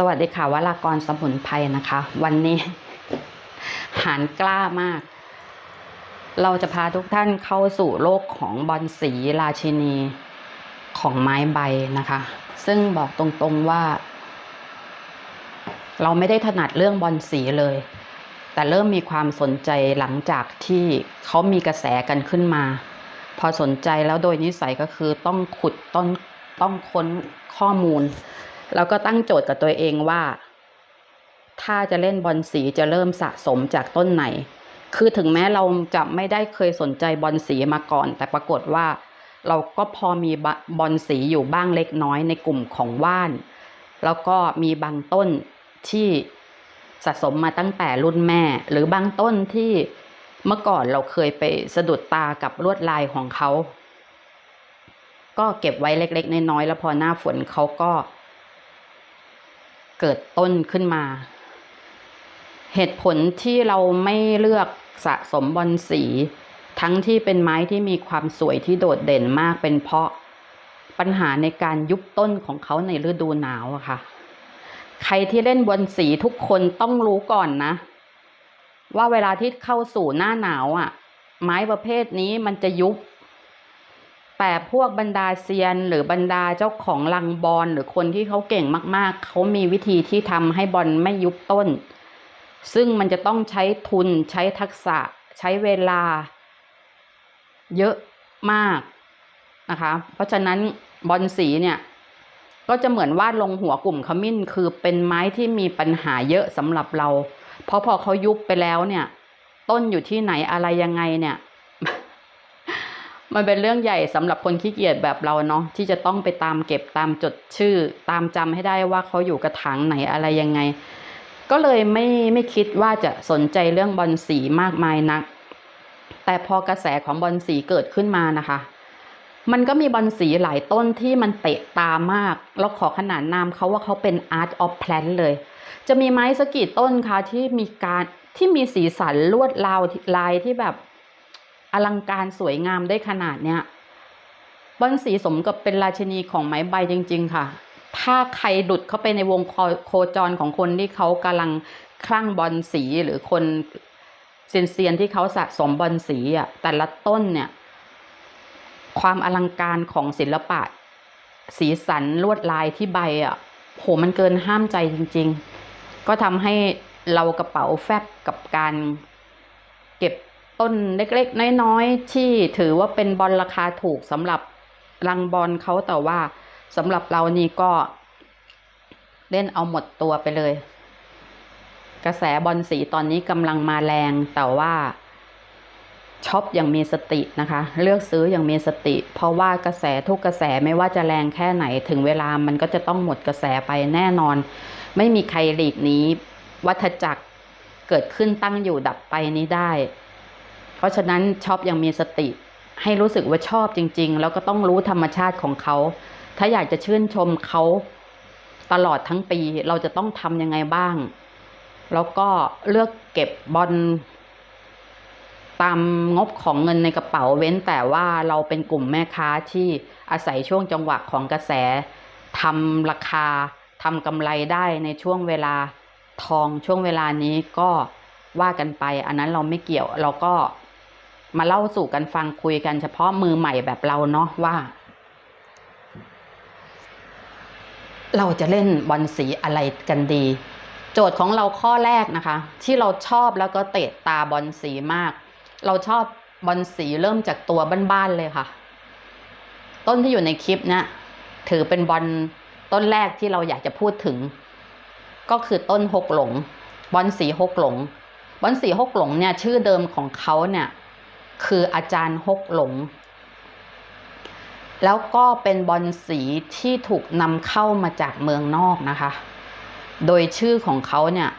สวัสดีค่ะวรากรสมุนไพรนะคะ วันนี้หารกล้ามาก เราจะพาทุกท่านเข้าสู่โลกของบอนสีราชินีของไม้ใบนะคะ ซึ่งบอกตรงๆว่า เราไม่ได้ถนัดเรื่องบอนสีเลย แต่เริ่มมีความสนใจหลังจากที่เขามีกระแสกันขึ้นมา พอสนใจแล้วโดยนิสัยก็คือต้องขุดต้องต้องค้นข้อมูล แล้วก็ตั้งโจทย์กับตัวเองว่า ถ้าจะเล่นบอลสีจะเริ่มสะสมจากต้นไหน คือถึงแม้เราจะไม่ได้เคยสนใจบอลสีมาก่อน แต่ปรากฏว่า เราก็พอมีบอลสีอยู่บ้างเล็กน้อยในกลุ่มของว่าน แล้วก็มีบางต้นที่สะสมมาตั้งแต่รุ่นแม่ หรือบางต้นที่เมื่อก่อนเราเคยไปสะดุดตากับลวดลายของเขา ก็เก็บไว้เล็ก ๆ น้อยๆแล้วพอหน้าฝนเขาก็ เกิดต้นขึ้นมา เหตุผลที่เราไม่เลือกสะสมบอลสี ทั้งที่เป็นไม้ที่มีความสวยที่โดดเด่นมากเป็นเพราะปัญหาในการยุบต้นของเขาในฤดูหนาวอะค่ะ ใครที่เล่นบอลสีทุกคนต้องรู้ก่อนนะ ว่าเวลาที่เข้าสู่หน้าหนาวอะไม้ประเภทนี้มันจะยุบ แต่พวกบรรดาเซียนหรือบรรดาเจ้าของลังบอลหรือคนที่เขาเก่งมากๆ เขามีวิธีที่ทำให้บอลไม่ยุบต้น ซึ่งมันจะต้องใช้ทุนใช้ทักษะ ใช้เวลา เยอะมากนะคะ เพราะฉะนั้นบอลสีเนี่ยก็จะเหมือนวาดลงหัวกลุ่มขมิ้น คือเป็นไม้ที่มีปัญหาเยอะสำหรับเรา เพราะพอเขายุบไปแล้วเนี่ย ต้นอยู่ที่ไหนอะไรยังไงเนี่ย มันเป็นเรื่องใหญ่สำหรับคนขี้เกียจแบบเราเนาะที่จะต้องไปตามเก็บตามจดชื่อ ตามจำให้ได้ว่าเขาอยู่กระถางไหนอะไรยังไง ก็เลยไม่ไม่คิดว่าจะสนใจเรื่องบอลสีมากมายนัก แต่พอกระแสของบอลสีเกิดขึ้นมานะคะ มันก็มีบอลสีหลายต้นที่มันเตะตามากแล้วขอขนานนามเขาว่าเขาเป็น art of plant เลย จะมีไม้สกกี่ต้นคะที่มีการที่มีสีสันลวดลาวลายที่แบบ อลังการสวยงามได้ขนาดเนี้ยบอลสีสมกับเป็นราชินีของไม้ใบจริง ๆ ค่ะ ถ้าใครหลุดเข้าไปในวงโคจรของคนที่เขากำลังคลั่งบอลสีหรือคนเซียนๆที่เขาสะสมบอลสีอะแต่ละต้นเนี่ย ความอลังการของศิลปะ สีสันลวดลายที่ใบอะโหมันเกินห้ามใจจริง ๆ ก็ทำให้เรากระเป๋าแฟบกับการเก็บ ต้นเล็กๆ น้อยๆ ที่ถือว่าเป็นบอลราคาถูกสำหรับรังบอลเขาแต่ว่าสำหรับเรานี่ก็ เล่นเอาหมดตัวไปเลย กระแสบอลสีตอนนี้กำลังมาแรงแต่ว่าช็อปอย่างมีสตินะคะ เลือกซื้ออย่างมีสติ เพราะว่ากระแสทุกกระแสไม่ว่าจะแรงแค่ไหนถึงเวลามันก็จะต้องหมดกระแสไปแน่นอน ไม่มีใครหลีกนี้ วัฏจักรเกิดขึ้นตั้งอยู่ดับไปนี้ได้ เพราะฉะนั้นชอบอย่างมีสติ ให้รู้สึกว่าชอบจริง ๆ แล้วก็ต้องรู้ธรรมชาติของเขา ถ้าอยากจะชื่นชมเขาตลอดทั้งปีเราจะต้องทำยังไงบ้าง แล้วก็เลือกเก็บบอลตามงบของเงินในกระเป๋าเว้นแต่ว่าเราเป็นกลุ่มแม่ค้าที่อาศัยช่วงจังหวะของกระแสทำราคาทำกำไรได้ในช่วงเวลาทองช่วงเวลานี้ก็ว่ากันไป อันนั้นเราไม่เกี่ยวเราก็ มาเล่าสู่กันฟังคุยกันเฉพาะมือใหม่แบบเราเนาะว่า เราจะเล่นบอลสีอะไรกันดี โจทย์ของเราข้อแรกนะคะ ที่เราชอบแล้วก็เตะตาบอลสีมาก เราชอบบอลสีเริ่มจากตัวบ้านๆเลยค่ะ ต้นที่อยู่ในคลิปเนี้ยถือเป็นบอลต้นแรกที่เราอยากจะพูดถึง ก็คือต้นหกหลง บอลสีหกหลง บอลสีหกหลงเนี่ยชื่อเดิมของเขาเนี่ย คืออาจารย์หกหลง แล้วก็เป็นบอลสีที่ถูกนำเข้ามาจากเมืองนอกนะคะ โดยชื่อของเขาเนี่ย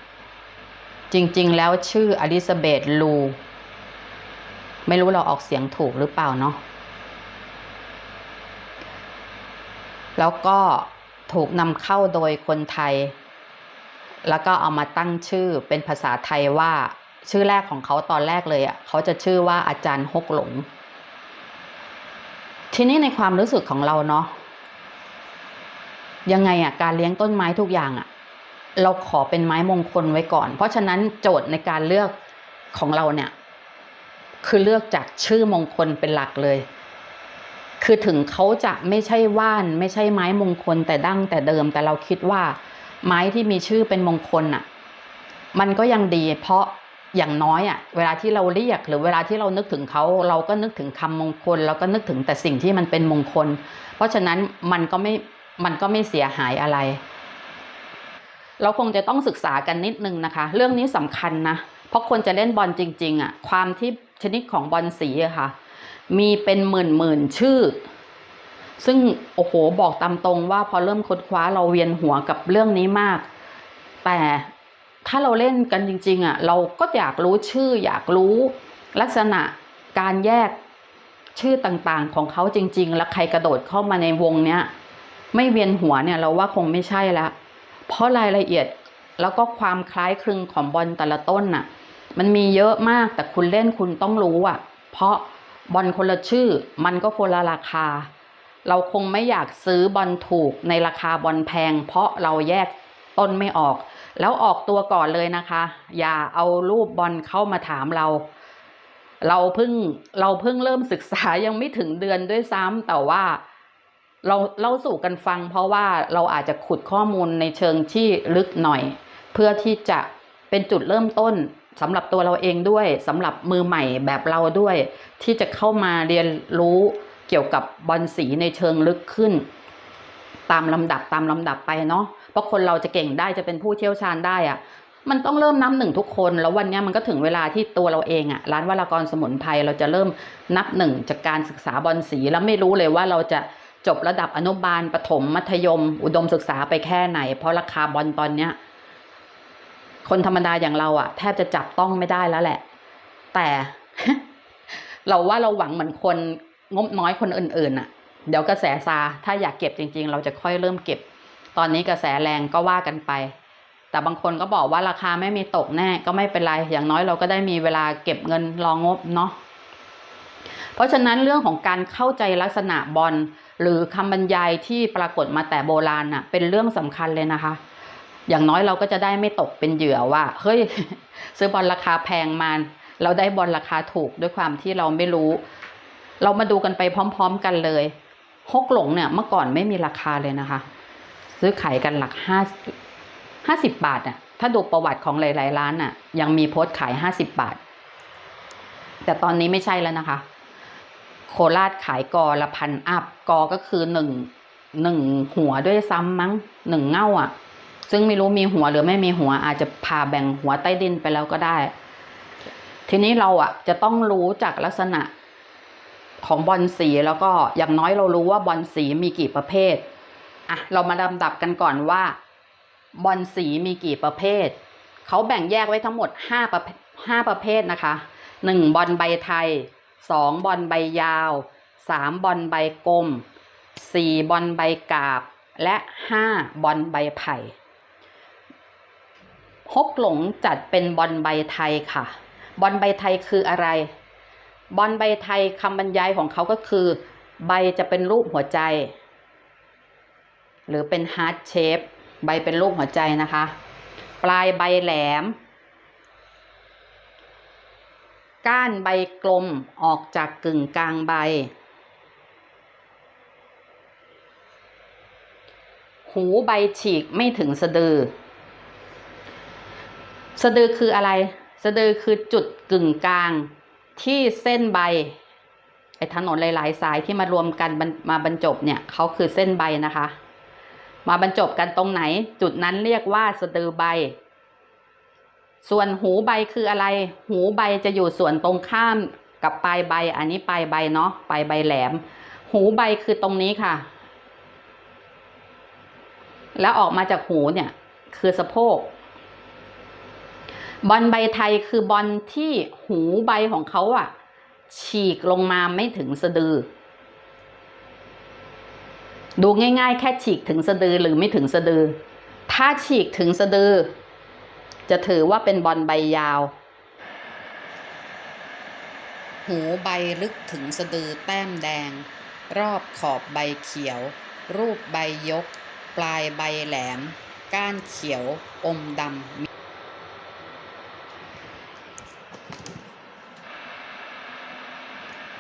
จริงๆ แล้วชื่ออลิซาเบธลู ไม่รู้เราออกเสียงถูกหรือเปล่าเนาะแล้วก็ถูกนำเข้าโดยคนไทย แล้วก็เอามาตั้งชื่อเป็นภาษาไทยว่า ชื่อแรกของเขาตอนแรกเลยอะ่ะเขาจะชื่อว่าอาจารย์ฮกหลง ทีนี้ในความรู้สึกของเราเนาะยังไงอะ่ะการเลี้ยงต้นไม้ทุกอย่างอะ่ะ เราขอเป็นไม้มงคลไว้ก่อน เพราะฉะนั้นโจทย์ในการเลือกของเราเนี่ย คือเลือกจากชื่อมงคลเป็นหลักเลย คือถึงเขาจะไม่ใช่ว่าน ไม่ใช่ไม้มงคลแต่ดั้งแต่เดิม แต่เราคิดว่า ไม้ที่มีชื่อเป็นมงคลอะ มันก็ยังดีเพราะ อย่างน้อยอะเวลาที่เราเรียกหรือเวลาที่เรานึกถึงเขาเราก็นึกถึงคำมงคลเราก็นึกถึงแต่สิ่งที่มันเป็นมงคล เพราะฉะนั้นมันก็ไม่มันก็ไม่เสียหายอะไร เราคงจะต้องศึกษากันนิดนึงนะคะ เรื่องนี้สำคัญนะเพราะคนจะเล่นบอลจริง ๆอะความที่ชนิดของบอลสีอะค่ะ มีเป็นหมื่นหมื่นชื่อ ซึ่งโอ้โหบอกตามตรงว่าพอเริ่มค้นคว้าเราเวียนหัวกับเรื่องนี้มาก แต่ ถ้าเราเล่นกันจริง ๆอะเราก็อยากรู้ชื่อ อยากรู้ลักษณะการแยกชื่อต่างๆ ของเขาจริง ๆ แล้วใครกระโดดเข้ามาในวงเนี้ยไม่เวียนหัวเนี่ยเราว่าคงไม่ใช่ละเพราะรายละเอียดแล้วก็ความคล้ายคลึงของบอลแต่ละต้นน่ะ มันมีเยอะมากแต่คุณเล่นคุณต้องรู้อะ เพราะบอลคนละชื่อ มันก็คนละราคา เราคงไม่อยากซื้อบอลถูกในราคาบอลแพง เพราะเราแยกต้นไม่ออก แล้วออกตัวก่อนเลยนะคะ อย่าเอารูปบอลเข้ามาถามเรา เราเพิ่งเราเพิ่งเริ่มศึกษายังไม่ถึงเดือนด้วยซ้ำแต่ว่าเราเล่าสู่กันฟัง เพราะว่าเราอาจจะขุดข้อมูลในเชิงที่ลึกหน่อย เพื่อที่จะเป็นจุดเริ่มต้นสำหรับตัวเราเองด้วยสำหรับมือใหม่แบบเราด้วย ที่จะเข้ามาเรียนรู้เกี่ยวกับบอลสีในเชิงลึกขึ้น ตามลำดับตามลำดับไปเนาะ เพราะคนเราจะเก่งได้จะเป็นผู้เชี่ยวชาญได้อะมันต้องเริ่มนับหนึ่งทุกคน แล้ววันนี้มันก็ถึงเวลาที่ตัวเราเองอะร้านวรากรสมุนไพรเราจะเริ่มนับหนึ่งจากการศึกษาบอลสีแล้วไม่รู้เลยว่าเราจะจบระดับอนุบาลประถมมัธยม อุดมศึกษาไปแค่ไหน เพราะราคาบอลตอนเนี้ยคนธรรมดาอย่างเราอะแทบจะจับต้องไม่ได้แล้วแหละ แต่เราว่าเราหวังเหมือนคนงบน้อยคนอื่นๆอะเดี๋ยวกระแสซาถ้าอยากเก็บจริง ๆ เราจะค่อยเริ่มเก็บ ตอนนี้กระแสแรงก็ว่ากันไป แต่บางคนก็บอกว่าราคาไม่มีตกแน่ก็ไม่เป็นไร อย่างน้อยเราก็ได้มีเวลาเก็บเงินรองบเนาะ เพราะฉะนั้นเรื่องของการเข้าใจลักษณะบอลหรือคำบรรยายที่ปรากฏมาแต่โบราณน่ะ เป็นเรื่องสำคัญเลยนะคะ อย่างน้อยเราก็จะได้ไม่ตกเป็นเหยื่อว่า เฮ้ย ซื้อบอลราคาแพงมาเราได้บอลราคาถูกด้วยความที่เราไม่รู้ เรามาดูกันไปพร้อม ๆ กันเลยฮกหลงเนี่ยเมื่อก่อนไม่มีราคาเลยนะคะ ซื้อขายกันหลักห้าห้าสิบบาทอะ ถ้าดูประวัติของหลายๆร้านอะ ยังมีโพสต์ขายห้าสิบบาท แต่ตอนนี้ไม่ใช่แล้วนะคะ โคราชขายกอละพันอัพกอก็คือหนึ่งหนึ่งหัวด้วยซ้ำมั้งหนึ่งเง่าอะ ซึ่งไม่รู้มีหัวหรือไม่มีหัว อาจจะพาแบ่งหัวใต้ดินไปแล้วก็ได้ ทีนี้เราอะ จะต้องรู้จากลักษณะของบอลสีแล้วก็อย่างน้อยเรารู้ว่าบอลสีมีกี่ประเภท อะเรามาลำดับกันก่อนว่า บอลสีมีกี่ประเภท เขาแบ่งแยกไว้ทั้งหมดห้าประห้าประเภทนะคะหนึ่งบอลใบไทยสองบอลใบยาวสามบอลใบกลมสี่บอลใบกาบ และห้าบอลใบไผ่ฮกหลงจัดเป็นบอลใบไทยค่ะ บอลใบไทยคืออะไร บอลใบไทยคำบรรยายของเขาก็คือ ใบจะเป็นรูปหัวใจ หรือเป็นฮาร์ดเชฟใบเป็นรูปหัวใจนะคะ ปลายใบแหลม ก้านใบกลมออกจากกึ่งกลางใบ หูใบฉีกไม่ถึงสะดือ สะดือคืออะไร สะดือคือจุดกึ่งกลางที่เส้นใบไอ้ถนนหลาย ๆ สายที่มารวมกันมาบรรจบเนี่ยเขาคือเส้นใบนะคะ มาบรรจบกันตรงไหน จุดนั้นเรียกว่าสะดือใบ ส่วนหูใบคืออะไร หูใบจะอยู่ส่วนตรงข้ามกับปลายใบ อันนี้ปลายใบเนาะปลายใบแหลม หูใบคือตรงนี้ค่ะ แล้วออกมาจากหูเนี่ย คือสะโพกบอลใบไทยคือบอลที่หูใบของเขาอะฉีกลงมาไม่ถึงสะดือ ดูง่าย ๆ แค่ฉีกถึงสะดือหรือไม่ถึงสะดือ ถ้าฉีกถึงสะดือ จะถือว่าเป็นบอลใบยาว หูใบลึกถึงสะดือแต้มแดง รอบขอบใบเขียว รูปใบยก ปลายใบแหลม ก้านเขียว อมดำ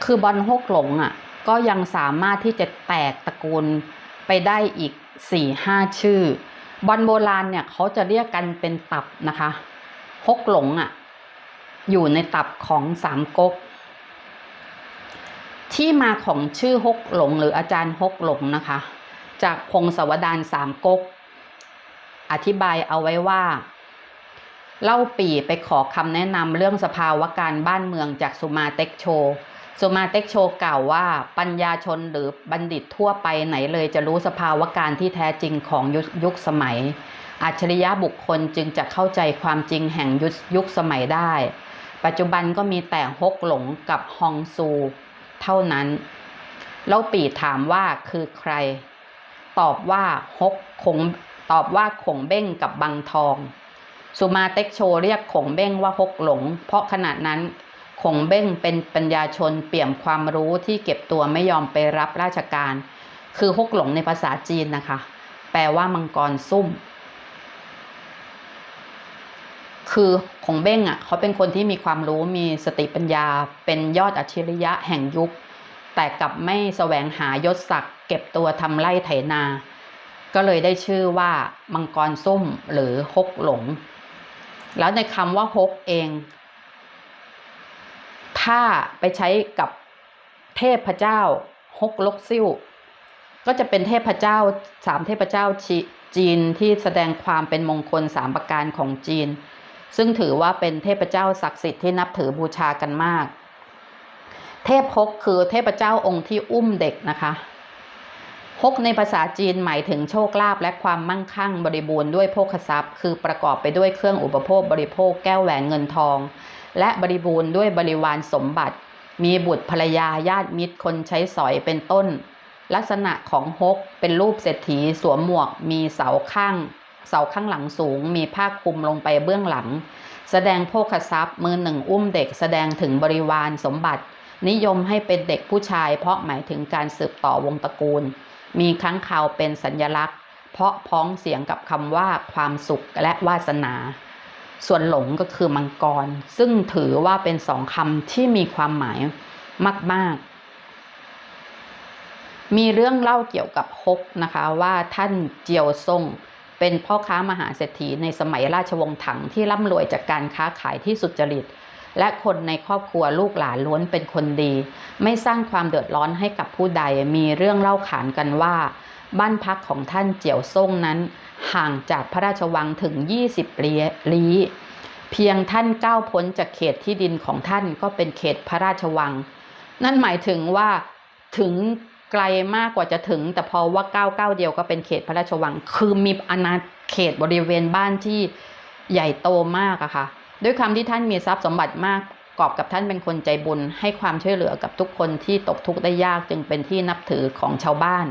คือบอลฮกหลงอะ ก็ยังสามารถที่จะแตกตระกูลไปได้อีกสี่ห้าชื่อบอลโบราณเนี่ยเขาจะเรียกกันเป็นตับนะคะฮกหลงอะอยู่ในตับของสามก๊กที่มาของชื่อฮกหลงหรืออาจารย์ฮกหลงนะคะ จากพงศวดารสามก๊กอธิบายเอาไว้ว่าเล่าปีไปขอคำแนะนำเรื่องสภาวะการบ้านเมืองจากสุมาเต็กโช สุมาเต็กโชกล่าวว่า ปัญญาชนหรือบัณฑิตทั่วไปไหนเลยจะรู้สภาวะการที่แท้จริงของยุคยุคสมัย อัจฉริยะบุคคลจึงจะเข้าใจความจริงแห่งยุคยุคสมัยได้ ปัจจุบันก็มีแต่ฮกหลงกับฮองซู เท่านั้น เล่าปีถามว่าคือใคร ตอบว่าฮกคงตอบว่าขงเบ้งกับบังทอง สุมาเต็กโชเรียกขงเบ้งว่าฮกหลง เพราะขณะนั้น ขงเบ้งเป็นปัญญาชนเปี่ยมความรู้ที่เก็บตัวไม่ยอมไปรับราชการ คือฮกหลงในภาษาจีนนะคะ แปลว่ามังกรซุ่ม คือขงเบ้งอะเขาเป็นคนที่มีความรู้มีสติปัญญา เป็นยอดอัจฉริยะแห่งยุค แต่กลับไม่แสวงหายศศักดิ์เก็บตัวทำไร่ไถนา ก็เลยได้ชื่อว่ามังกรซุ่มหรือฮกหลง แล้วในคำว่าฮกเอง ถ้าไปใช้กับเทพเจ้าฮกลกซิ่วก็จะเป็นเทพเจ้าสามเทพเจ้าจีนที่แสดงความเป็นมงคลสามประการของจีน ซึ่งถือว่าเป็นเทพเจ้าศักดิ์สิทธิ์ที่นับถือบูชากันมาก เทพฮกคือเทพเจ้าองค์ที่อุ้มเด็กนะคะฮกในภาษาจีนหมายถึงโชคลาภและความมั่งคั่งบริบูรณ์ด้วยโภคทรัพย์ คือประกอบไปด้วยเครื่องอุปโภคบริโภคแก้วแหวนเงินทอง และบริบูรณ์ด้วยบริวารสมบัติ มีบุตรภรรยาญาติมิตรคนใช้สอยเป็นต้น ลักษณะของฮกเป็นรูปเศรษฐีสวมหมวก มีเสาข้าง เสาข้างหลังสูง มีผ้าคลุมลงไปเบื้องหลัง แสดงโภคทรัพย์มือหนึ่งอุ้มเด็กแสดงถึงบริวารสมบัติ นิยมให้เป็นเด็กผู้ชายเพราะหมายถึงการสืบต่อวงตระกูล มีค้างคาวเป็นสัญญลักษณ์ เพราะพ้องเสียงกับคำว่าความสุขและวาสนา ส่วนหลงก็คือมังกร ซึ่งถือว่าเป็นสองคำที่มีความหมายมาก ๆ มีเรื่องเล่าเกี่ยวกับฮกนะคะว่าท่านเจียวซ่งเป็นพ่อค้ามหาเศรษฐีในสมัยราชวงศ์ถังที่ร่ำรวยจากการค้าขายที่สุจริต และคนในครอบครัวลูกหลานล้วนเป็นคนดี ไม่สร้างความเดือดร้อนให้กับผู้ใด มีเรื่องเล่าขานกันว่า บ้านพักของท่านเจียวซ่งนั้น ห่างจากพระราชวังถึง 20ลี้ลี้เพียงท่านก้าวพ้นจากเขตที่ดินของท่านก็เป็นเขตพระราชวัง นั่นหมายถึงว่าถึงไกลมากกว่าจะถึง แต่พอว่าก้าวก้าวเดียวก็เป็นเขตพระราชวัง คือมีอาณาเขตบริเวณบ้านที่ใหญ่โตมากอะค่ะ ด้วยความที่ท่านมีทรัพย์สมบัติมากกอบกับท่านเป็นคนใจบุญให้ความช่วยเหลือกับทุกคนที่ตกทุกข์ได้ยากจึงเป็นที่นับถือของชาวบ้าน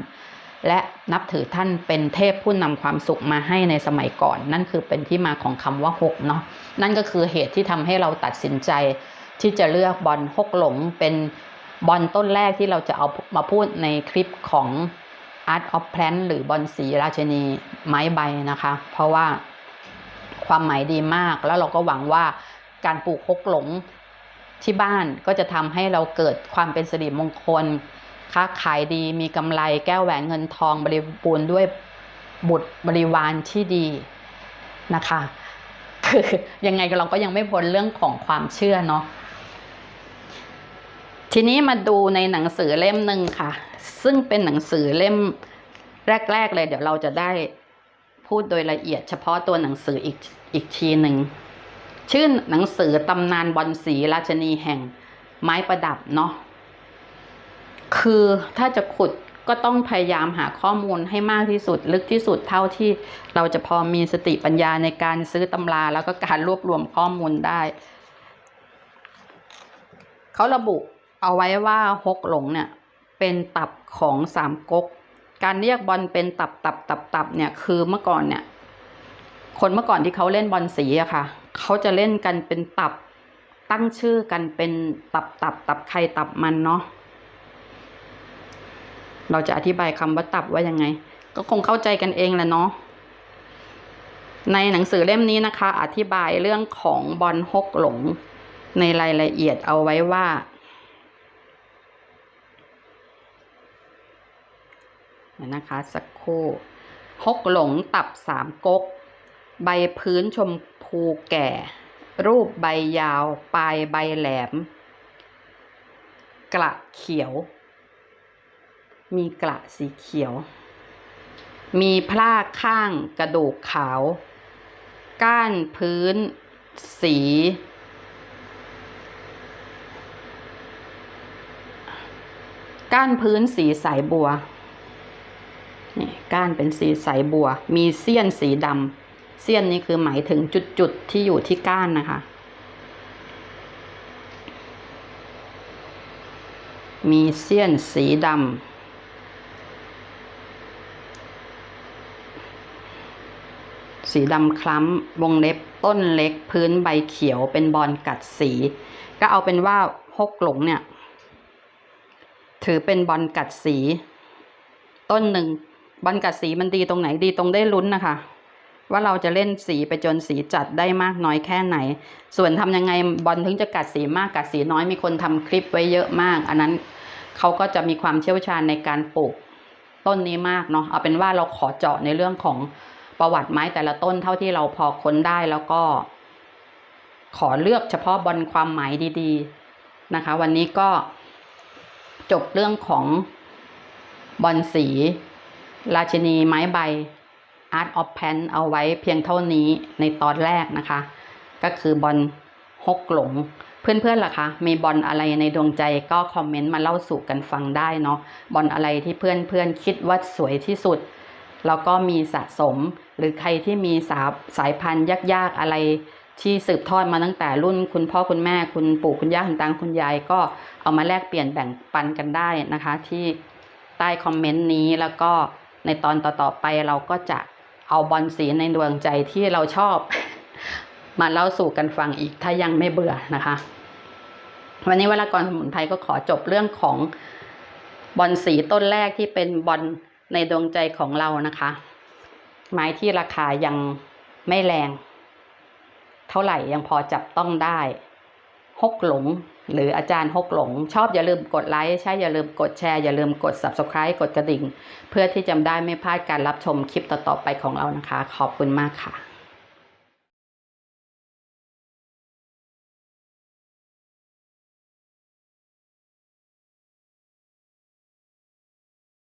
และนับถือท่านเป็นเทพผู้นำความสุขมาให้ในสมัยก่อน นั่นคือเป็นที่มาของคำว่าหกเนาะนั่นก็คือเหตุที่ทำให้เราตัดสินใจ ที่จะเลือกบอลฮกหลงเป็นบอลต้นแรกที่เราจะเอามาพูดในคลิปของ Art of Plant หรือบอลสีราชนีไม้ใบนะคะ เพราะว่าความหมายดีมาก แล้วเราก็หวังว่าการปลูกฮกหลงที่บ้านก็จะทำให้เราเกิดความเป็นสิริมงคล ค้าขายดีมีกำไรแก้วแหวนเงินทองบริบูรณ์ด้วยบุตรบริวารที่ดีนะคะคือยังไงเราก็ยังไม่พ้นเรื่องของความเชื่อเนาะทีนี้มาดูในหนังสือเล่มหนึ่งค่ะ ซึ่งเป็นหนังสือเล่มแรก ๆ เลย เดี๋ยวเราจะได้พูดโดยละเอียดเฉพาะตัวหนังสืออีกอีกทีหนึ่งชื่อหนังสือตำนานบอลสีราชนีแห่งไม้ประดับเนาะ คือถ้าจะขุดก็ต้องพยายามหาข้อมูลให้มากที่สุด ลึกที่สุดเท่าที่เราจะพอมีสติปัญญาในการซื้อตำราแล้วก็การรวบรวมข้อมูลได้ เขาระบุเอาไว้ว่าฮกหลงเนี่ยเป็นตับของสามก๊กการเรียกบอลเป็นตับตับตับตับเนี่ยคือเมื่อก่อนเนี่ย คนเมื่อก่อนที่เขาเล่นบอลสีอะค่ะ เขาจะเล่นกันเป็นตับตั้งชื่อกันเป็นตับตับตับใครตับมันเนาะ เราจะอธิบายคำว่าตับว่ายังไง ก็คงเข้าใจกันเองแหละเนาะในหนังสือเล่มนี้นะคะ อธิบายเรื่องของบอลฮกหลง ในรายละเอียดเอาไว้ว่า นะคะสักครู่ฮกหลงตับสามก๊ก ใบพื้นชมพูแก่ รูปใบยาว ปลายใบแหลม กระเขียว มีกระสีเขียว มีพลาข้างกระดูกขาว ก้านพื้น สี ก้านพื้นสีสายบัวนี่ก้านเป็นสีสายบัว มีเสี้ยนสีดำเสี้ยนนี่คือหมายถึงจุดๆที่อยู่ที่ก้านนะคะ มีเสี้ยนสีดำ สีดำคล้ำวงเล็บต้นเล็ก พื้นใบเขียวเป็นบอลกัดสี ก็เอาเป็นว่าฮกหลงเนี่ย ถือเป็นบอลกัดสี ต้นหนึ่งบอลกัดสีมันดีตรงไหนดีตรงได้ลุ้นนะคะ ว่าเราจะเล่นสีไปจนสีจัดได้มากน้อยแค่ไหน ส่วนทำยังไงบอลถึงจะกัดสีมากกัดสีน้อยมีคนทำคลิปไว้เยอะมาก อันนั้นเขาก็จะมีความเชี่ยวชาญในการปลูกต้นนี้มากเนาะเอาเป็นว่าเราขอเจาะในเรื่องของ ประวัติไม้แต่ละต้นเท่าที่เราพอค้นได้แล้วก็ ขอเลือกเฉพาะบอลความหมายดีๆนะคะ วันนี้ก็จบเรื่องของบอลสี ราชินีไม้ใบ Art of Pen เอาไว้เพียงเท่านี้ในตอนแรกนะคะ ก็คือบอลฮกหลง เพื่อนๆล่ะคะ มีบอลอะไรในดวงใจก็คอมเมนต์มาเล่าสู่กันฟังได้เนาะบอลอะไรที่เพื่อนๆคิดว่าสวยที่สุด แล้วก็มีสะสม หรือใครที่มีสาสายพันธุ์ยากๆอะไรที่สืบทอดมาตั้งแต่รุ่นคุณพ่อคุณแม่คุณปู่คุณย่าคุณตาคุณยายก็เอามาแลกเปลี่ยนแบ่งปันกันได้นะคะ ที่ใต้คอมเมนต์นี้แล้วก็ในตอนต่อๆไปเราก็จะเอาบอลสีในดวงใจที่เราชอบ มาเล่าสู่กันฟังอีกถ้ายังไม่เบื่อนะคะ วันนี้เวลากรสมุนไพรก็ขอจบเรื่องของบอลสีต้นแรกที่เป็นบอล ในดวงใจของเรานะคะ ไม้ที่ราคายังไม่แรง เท่าไหร่ยังพอจับต้องได้ฮกหลง หรืออาจารย์ฮกหลง ชอบอย่าลืมกดไลค์ใช่อย่าลืมกดแชร์ อย่าลืมกด subscribe กดกระดิ่ง เพื่อที่จะได้ไม่พลาดการรับชมคลิปต่อๆไปของเรานะคะ ขอบคุณมากค่ะ